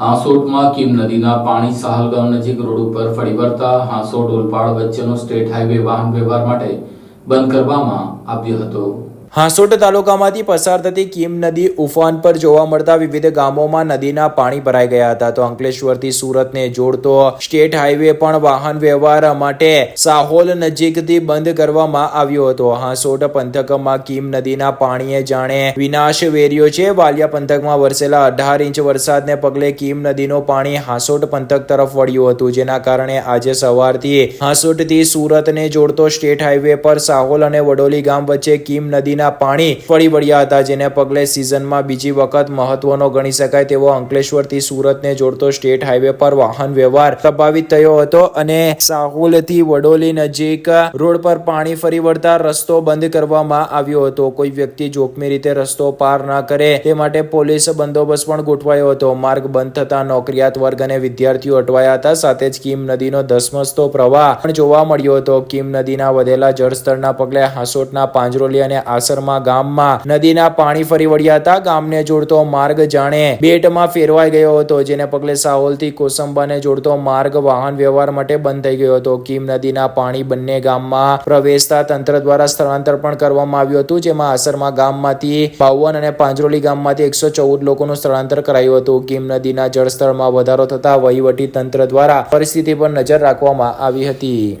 હાંસોટમાં કીમ નદીના પાણી સાહલગામ નજીક રોડ ઉપર ફરી વળતા હાંસોટ ઓલપાડ વચ્ચેનો સ્ટેટ હાઈવે વાહન વ્યવહાર માટે બંધ કરવામાં આવ્યો હતો. હાંસોટ તાલુકામાંથી પસાર થતી કીમ નદી ઉફાન પર જોવા મળતા વિવિધ ગામોમાં નદીના પાણી ભરાઈ ગયા હતા. તો અંકલેશ્વરથી સુરતને જોડતો સ્ટેટ હાઈવે પણ વાહન વ્યવહાર માટે સાહોલ નજીકથી બંધ કરવામાં આવ્યો હતો. હાંસોટ પંથકમાં કીમ નદીના પાણીએ જાણે વિનાશ વેર્યો છે. વાલિયા પંથકમાં વરસેલા અઢાર ઇંચ વરસાદને પગલે કીમ નદીનું પાણી હાંસોટ પંથક તરફ વળ્યું હતું. જેના કારણે આજે સવારથી હાંસોટથી સુરતને જોડતો સ્ટેટ હાઈવે પર સાહોલ અને વડોલી ગામ વચ્ચે કીમ નદીના પાણી ફરી વળ્યા હતા, જેને પગલે સિઝનમાં બીજી વખત મહત્વનો ગણી શકાય તેવો અંકલેશ્વરથી સુરતને જોડતો સ્ટેટ હાઈવે પર વાહન વ્યવહાર પ્રભાવિત થયો હતો અને સાહુલથી વડોલી નજીક રોડ પર પાણી ફરી વળતા રસ્તો બંધ કરવામાં આવ્યો હતો. કોઈ વ્યક્તિ જોખમી રીતે રસ્તો પાર ના કરે તે માટે પોલીસ બંદોબસ્ત પણ ગોઠવાયો હતો. માર્ગ બંધ થતા નોકરિયાત વર્ગ અને વિદ્યાર્થીઓ અટવાયા હતા. સાથે જ કિમ નદીનો ધસમસતો પ્રવાહ પણ જોવા મળ્યો હતો. કિમ નદીના વધેલા જળસ્તરના પગલે હાંસોટના પાંજરોલી અને આસરમાં ગામમાં નદીના પાણી ફરી વળ્યા હતા. ગામને જોડતો માર્ગ જાણે બેટમાં ફેરવાઈ ગયો હતો, જેને પગલે સાહોલથી કોસંબાને જોડતો માર્ગ વાહન વ્યવહાર માટે બંધ થઈ ગયો હતો. કીમ નદીના પાણી બંને ગામમાં પ્રવેશતા તંત્ર દ્વારા સ્થળાંતર પણ કરવામાં આવ્યું હતું, જેમાં આસરમાં ગામમાંથી બાવન અને પાંજરોલી ગામમાંથી એકસો ચૌદ લોકોનું સ્થળાંતર કરાયું હતું. કીમ નદીના જળસ્તરમાં વધારો થતા વહીવટી તંત્ર દ્વારા પરિસ્થિતિ પર નજર રાખવામાં આવી હતી.